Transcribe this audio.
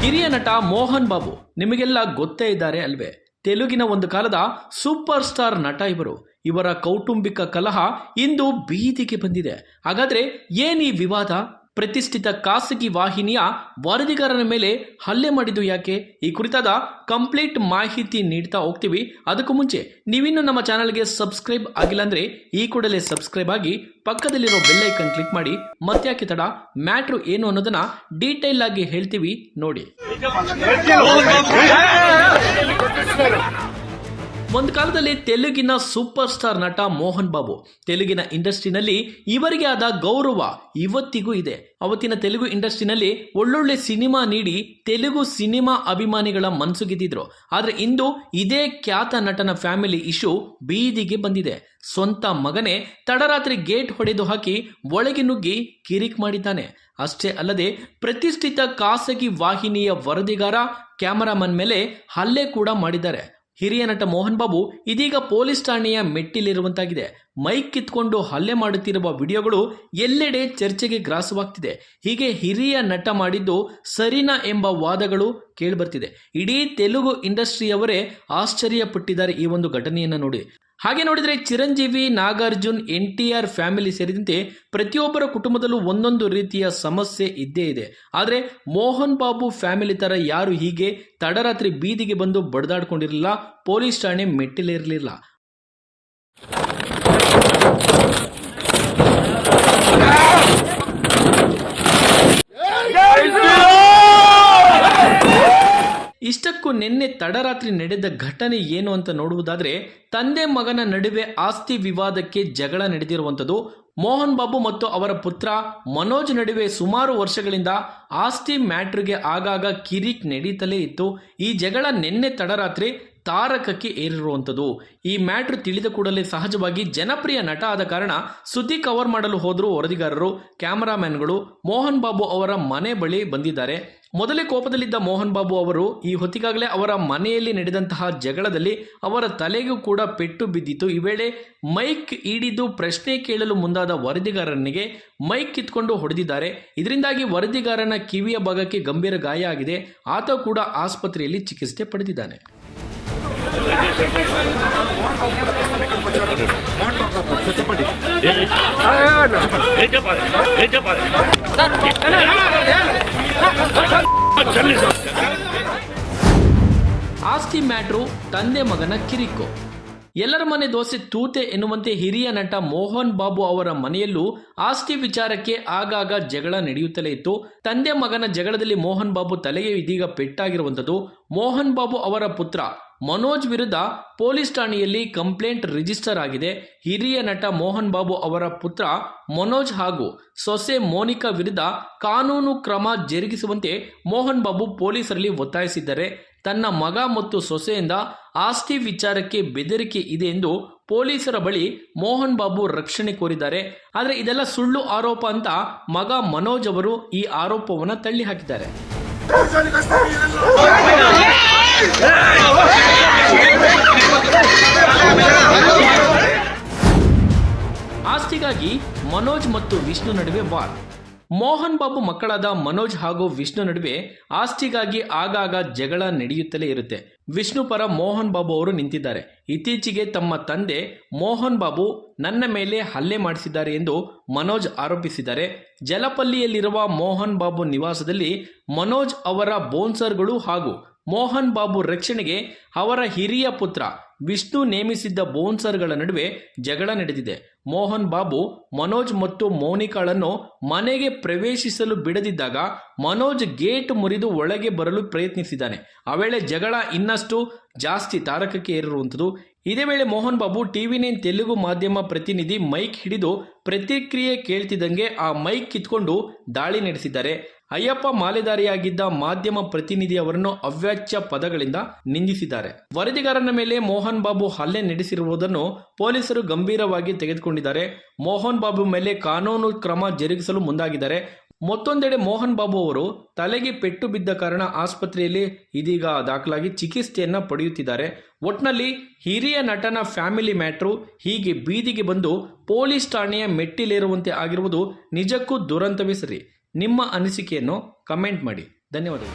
ಹಿರಿಯ ನಟ ಮೋಹನ್ ಬಾಬು ನಿಮಗೆಲ್ಲ ಗೊತ್ತೇ ಇದ್ದಾರೆ ಅಲ್ವೇ? ತೆಲುಗಿನ ಒಂದು ಕಾಲದ ಸೂಪರ್ ಸ್ಟಾರ್ ನಟ ಇವರು. ಇವರ ಕೌಟುಂಬಿಕ ಕಲಹ ಇಂದು ಬೀದಿಗೆ ಬಂದಿದೆ. ಹಾಗಾದ್ರೆ ಏನೀ ವಿವಾದ? ಪ್ರತಿಷ್ಠಿತ ಖಾಸಗಿ ವಾಹಿನಿಯ ವರದಿಗಾರನ ಮೇಲೆ ಹಲ್ಲೆ ಮಾಡಿದ್ದು ಯಾಕೆ? ಈ ಕುರಿತಾದ ಕಂಪ್ಲೀಟ್ ಮಾಹಿತಿ ನೀಡ್ತಾ ಹೋಗ್ತೀವಿ. ಅದಕ್ಕೂ ಮುಂಚೆ ನೀವಿನ್ನು ನಮ್ಮ ಚಾನಲ್ಗೆ ಸಬ್ಸ್ಕ್ರೈಬ್ ಆಗಿಲ್ಲ ಅಂದ್ರೆ ಈ ಕೂಡಲೇ ಸಬ್ಸ್ಕ್ರೈಬ್ ಆಗಿ ಪಕ್ಕದಲ್ಲಿರೋ ಬೆಲ್ಲೈಕನ್ ಕ್ಲಿಕ್ ಮಾಡಿ. ಮತ್ತ್ಯಾಕೆ ತಡ? ಮ್ಯಾಟ್ರು ಏನು ಅನ್ನೋದನ್ನ ಡೀಟೇಲ್ ಆಗಿ ಹೇಳ್ತೀವಿ ನೋಡಿ. ಒಂದು ಕಾಲದಲ್ಲಿ ತೆಲುಗಿನ ಸೂಪರ್ ಸ್ಟಾರ್ ನಟ ಮೋಹನ್ ಬಾಬು ತೆಲುಗಿನ ಇಂಡಸ್ಟ್ರಿನಲ್ಲಿ ಇವರಿಗೆ ಆದ ಗೌರವ ಇವತ್ತಿಗೂ ಇದೆ. ಅವತ್ತಿನ ತೆಲುಗು ಇಂಡಸ್ಟ್ರಿನಲ್ಲಿ ಒಳ್ಳೊಳ್ಳೆ ಸಿನಿಮಾ ನೀಡಿ ತೆಲುಗು ಸಿನಿಮಾ ಅಭಿಮಾನಿಗಳ ಮನಸ್ಸು ಆದರೆ ಆದ್ರೆ ಇಂದು ಇದೇ ಖ್ಯಾತ ನಟನ ಫ್ಯಾಮಿಲಿ ಇಶ್ಯೂ ಬೀದಿಗೆ ಬಂದಿದೆ. ಸ್ವಂತ ಮಗನೇ ತಡರಾತ್ರಿ ಗೇಟ್ ಹೊಡೆದು ಹಾಕಿ ಒಳಗೆ ನುಗ್ಗಿ ಕಿರಿಕ್ ಮಾಡಿದ್ದಾನೆ. ಅಷ್ಟೇ ಅಲ್ಲದೆ ಪ್ರತಿಷ್ಠಿತ ಖಾಸಗಿ ವಾಹಿನಿಯ ವರದಿಗಾರ, ಕ್ಯಾಮರಾಮನ್ ಮೇಲೆ ಹಲ್ಲೆ ಕೂಡ ಮಾಡಿದ್ದಾರೆ. ಹಿರಿಯ ನಟ ಮೋಹನ್ ಬಾಬು ಇದೀಗ ಪೊಲೀಸ್ ಠಾಣೆಯ ಮೆಟ್ಟಿಲಿರುವಂತಾಗಿದೆ. ಮೈಕ್ ಕಿತ್ಕೊಂಡು ಹಲ್ಲೆ ಮಾಡುತ್ತಿರುವ ವಿಡಿಯೋಗಳು ಎಲ್ಲೆಡೆ ಚರ್ಚೆಗೆ ಗ್ರಾಸವಾಗ್ತಿದೆ. ಹೀಗೆ ಹಿರಿಯ ನಟ ಮಾಡಿದ್ದು ಸರಿನಾ ಎಂಬ ವಾದಗಳು ಕೇಳಿಬರ್ತಿದೆ. ಇಡೀ ತೆಲುಗು ಇಂಡಸ್ಟ್ರಿಯವರೇ ಆಶ್ಚರ್ಯಪಟ್ಟಿದ್ದಾರೆ ಈ ಒಂದು ಘಟನೆಯನ್ನು ನೋಡಿ. ಹಾಗೆ ನೋಡಿದರೆ Chiranjeevi, Nagarjun N T R family ಸೇರಿದಂತೆ ಪ್ರತಿಯೊಬ್ಬರ ಕುಟುಂಬದಲ್ಲೂ ಒಂದೊಂದು ರೀತಿಯ ಸಮಸ್ಯೆ ಇದ್ದೇ ಇದೆ. ಆದರೆ ಮೋಹನ್ ಬಾಬು ಫ್ಯಾಮಿಲಿ ಥರ ಯಾರು ಹೀಗೆ ತಡರಾತ್ರಿ ಬೀದಿಗೆ ಬಂದು ಬಡದಾಡ್ಕೊಂಡಿರಲಿಲ್ಲ, ಪೊಲೀಸ್ ಠಾಣೆ ಮೆಟ್ಟಿಲಿರಲಿಲ್ಲ ಇಷ್ಟಕ್ಕೂ ನಿನ್ನೆ ತಡರಾತ್ರಿ ನಡೆದ ಘಟನೆ ಏನು ಅಂತ ನೋಡುವುದಾದ್ರೆ, ತಂದೆ ಮಗನ ನಡುವೆ ಆಸ್ತಿ ವಿವಾದಕ್ಕೆ ಜಗಳ ನಡೆದಿರುವಂಥದ್ದು. ಮೋಹನ್ ಬಾಬು ಮತ್ತು ಅವರ ಪುತ್ರ ಮನೋಜ್ ನಡುವೆ ಸುಮಾರು ವರ್ಷಗಳಿಂದ ಆಸ್ತಿ ಮ್ಯಾಟ್ರಿಗೆ ಆಗಾಗ ಕಿರಿಕ್ ನಡೀತಲೇ ಇತ್ತು. ಈ ಜಗಳ ನಿನ್ನೆ ತಡರಾತ್ರಿ ತಾರಕಕ್ಕೆ ಏರಿರುವಂಥದ್ದು. ಈ ಮ್ಯಾಟ್ರ್ ತಿಳಿದ ಕೂಡಲೇ ಸಹಜವಾಗಿ ಜನಪ್ರಿಯ ನಟ ಆದ ಕಾರಣ ಸುದ್ದಿ ಕವರ್ ಮಾಡಲು ಹೋದರೂ ವರದಿಗಾರರು, ಕ್ಯಾಮರಾಮ್ಯಾನ್ಗಳು ಮೋಹನ್ ಬಾಬು ಅವರ ಮನೆ ಬಳಿ ಬಂದಿದ್ದಾರೆ. ಮೊದಲೇ ಕೋಪದಲ್ಲಿದ್ದ ಮೋಹನ್ ಬಾಬು ಅವರು ಈ ಹೊತ್ತಿಗಾಗಲೇ ಅವರ ಮನೆಯಲ್ಲಿ ನಡೆದಂತಹ ಜಗಳದಲ್ಲಿ ಅವರ ತಲೆಗೂ ಕೂಡ ಪೆಟ್ಟು ಬಿದ್ದಿತ್ತು ಈ ವೇಳೆ ಮೈಕ್ ಹಿಡಿದು ಪ್ರಶ್ನೆ ಕೇಳಲು ಮುಂದಾದ ವರದಿಗಾರನಿಗೆ ಮೈಕ್ ಕಿತ್ಕೊಂಡು ಹೊಡೆದಿದ್ದಾರೆ ಇದರಿಂದಾಗಿ ವರದಿಗಾರನ ಕಿವಿಯ ಭಾಗಕ್ಕೆ ಗಂಭೀರ ಗಾಯ ಆಗಿದೆ ಆತ ಕೂಡ ಆಸ್ಪತ್ರೆಯಲ್ಲಿ ಚಿಕಿತ್ಸೆ ಪಡೆದಿದ್ದಾನೆ ಆಸ್ತಿ ಮ್ಯಾಟ್ರು ತಂದೆ ಮಗನ ಕಿರಿಕೋ. ಎಲ್ಲರ ಮನೆ ದೋಸೆ ತೂತೆ ಎನ್ನುವಂತೆ ಹಿರಿಯ ನಟ ಮೋಹನ್ ಬಾಬು ಅವರ ಮನೆಯಲ್ಲೂ ಆಸ್ತಿ ವಿಚಾರಕ್ಕೆ ಆಗಾಗ ಜಗಳ ನಡೆಯುತ್ತಲೇ ಇತ್ತು. ತಂದೆ ಮಗನ ಜಗಳದಲ್ಲಿ ಮೋಹನ್ ಬಾಬು ತಲೆಗೆ ಇದೀಗ ಪೆಟ್ಟಾಗಿರುವಂಥದ್ದು. ಮೋಹನ್ ಬಾಬು ಅವರ ಪುತ್ರ ಮನೋಜ್ ವಿರುದ್ಧ ಪೊಲೀಸ್ ಠಾಣೆಯಲ್ಲಿ ಕಂಪ್ಲೇಂಟ್ ರಿಜಿಸ್ಟರ್ ಆಗಿದೆ. ಹಿರಿಯ ನಟ ಮೋಹನ್ ಬಾಬು ಅವರ ಪುತ್ರ ಮನೋಜ್ ಹಾಗೂ ಸೊಸೆ ಮೋನಿಕಾ ವಿರುದ್ಧ ಕಾನೂನು ಕ್ರಮ ಜರುಗಿಸುವಂತೆ ಮೋಹನ್ ಬಾಬು ಪೊಲೀಸರಲ್ಲಿ ಒತ್ತಾಯಿಸಿದ್ದಾರೆ. ತನ್ನ ಮಗ ಮತ್ತು ಸೊಸೆಯಿಂದ ಆಸ್ತಿ ವಿಚಾರಕ್ಕೆ ಬೆದರಿಕೆ ಇದೆ ಎಂದು ಪೊಲೀಸರ ಬಳಿ ಮೋಹನ್ ಬಾಬು ರಕ್ಷಣೆ ಕೋರಿದ್ದಾರೆ. ಆದರೆ ಇದೆಲ್ಲ ಸುಳ್ಳು ಆರೋಪ ಅಂತ ಮಗ ಮನೋಜ್ ಅವರು ಈ ಆರೋಪವನ್ನು ತಳ್ಳಿ ಹಾಕಿದ್ದಾರೆ ಆಸ್ತಿಗಾಗಿ ಮನೋಜ್ ಮತ್ತು ವಿಷ್ಣು ನಡುವೆ ವಾರ್. ಮೋಹನ್ ಬಾಬು ಮಕ್ಕಳಾದ ಮನೋಜ್ ಹಾಗೂ ವಿಷ್ಣು ನಡುವೆ ಆಸ್ತಿಗಾಗಿ ಆಗಾಗ ಜಗಳ ನಡೆಯುತ್ತಲೇ ಇರುತ್ತೆ. ವಿಷ್ಣು ಪರ ಮೋಹನ್ ಬಾಬು ಅವರು ನಿಂತಿದ್ದಾರೆ. ಇತ್ತೀಚೆಗೆ ತಮ್ಮ ತಂದೆ ಮೋಹನ್ ಬಾಬು ನನ್ನ ಮೇಲೆ ಹಲ್ಲೆ ಮಾಡಿಸಿದ್ದಾರೆ ಎಂದು ಮನೋಜ್ ಆರೋಪಿಸಿದ್ದಾರೆ. ಜಲಪಲ್ಲಿಯಲ್ಲಿರುವ ಮೋಹನ್ ಬಾಬು ನಿವಾಸದಲ್ಲಿ ಮನೋಜ್ ಅವರ ಬೋನ್ಸರ್ಗಳು ಹಾಗೂ ಮೋಹನ್ ಬಾಬು ರಕ್ಷಣೆಗೆ ಅವರ ಹಿರಿಯ ಪುತ್ರ ವಿಷ್ಣು ನೇಮಿಸಿದ್ದ ಬೋನ್ಸರ್ಗಳ ನಡುವೆ ಜಗಳ ನಡೆದಿದೆ. ಮೋಹನ್ ಬಾಬು, ಮನೋಜ್ ಮತ್ತು ಮೌನಿಕಾಳನ್ನು ಮನೆಗೆ ಪ್ರವೇಶಿಸಲು ಬಿಡದಿದ್ದಾಗ ಮನೋಜ್ ಗೇಟ್ ಮುರಿದು ಒಳಗೆ ಬರಲು ಪ್ರಯತ್ನಿಸಿದ್ದಾನೆ. ಆ ವೇಳೆ ಜಗಳ ಇನ್ನಷ್ಟು ಜಾಸ್ತಿ ತಾರಕಕ್ಕೆ ಏರಿರುವಂಥದ್ದು. ಇದೇ ವೇಳೆ ಮೋಹನ್ ಬಾಬು ಟಿವಿ ನೈನ್ ತೆಲುಗು ಮಾಧ್ಯಮ ಪ್ರತಿನಿಧಿ ಮೈಕ್ ಹಿಡಿದು ಪ್ರತಿಕ್ರಿಯೆ ಕೇಳ್ತಿದ್ದಂಗೆ ಆ ಮೈಕ್ ಕಿತ್ಕೊಂಡು ದಾಳಿ ನಡೆಸಿದ್ದಾರೆ. ಅಯ್ಯಪ್ಪ ಮಾಲೆದಾರಿಯಾಗಿದ್ದ ಮಾಧ್ಯಮ ಪ್ರತಿನಿಧಿ ಅವರನ್ನು ಅವ್ಯಾಚ್ಯ ಪದಗಳಿಂದ ನಿಂದಿಸಿದ್ದಾರೆ. ವರದಿಗಾರನ ಮೇಲೆ ಮೋಹನ್ ಬಾಬು ಹಲ್ಲೆ ನಡೆಸಿರುವುದನ್ನು ಪೊಲೀಸರು ಗಂಭೀರವಾಗಿ ತೆಗೆದುಕೊಂಡಿದ್ದಾರೆ. ಮೋಹನ್ ಬಾಬು ಮೇಲೆ ಕಾನೂನು ಕ್ರಮ ಜರುಗಿಸಲು ಮುಂದಾಗಿದ್ದಾರೆ. ಮತ್ತೊಂದೆಡೆ ಮೋಹನ್ ಬಾಬು ಅವರು ತಲೆಗೆ ಪೆಟ್ಟು ಬಿದ್ದ ಕಾರಣ ಆಸ್ಪತ್ರೆಯಲ್ಲಿ ಇದೀಗ ದಾಖಲಾಗಿ ಚಿಕಿತ್ಸೆಯನ್ನ ಪಡೆಯುತ್ತಿದ್ದಾರೆ. ಒಟ್ನಲ್ಲಿ ಹಿರಿಯ ನಟನ ಫ್ಯಾಮಿಲಿ ಮ್ಯಾಟ್ರು ಹೀಗೆ ಬೀದಿಗೆ ಬಂದು ಪೊಲೀಸ್ ಠಾಣೆಯ ಮೆಟ್ಟಿಲೇರುವಂತೆ ಆಗಿರುವುದು ನಿಜಕ್ಕೂ ದುರಂತವೇ ಸರಿ. ನಿಮ್ಮ ಅನಿಸಿಕೆಯನ್ನು ಕಮೆಂಟ್ ಮಾಡಿ. ಧನ್ಯವಾದಗಳು.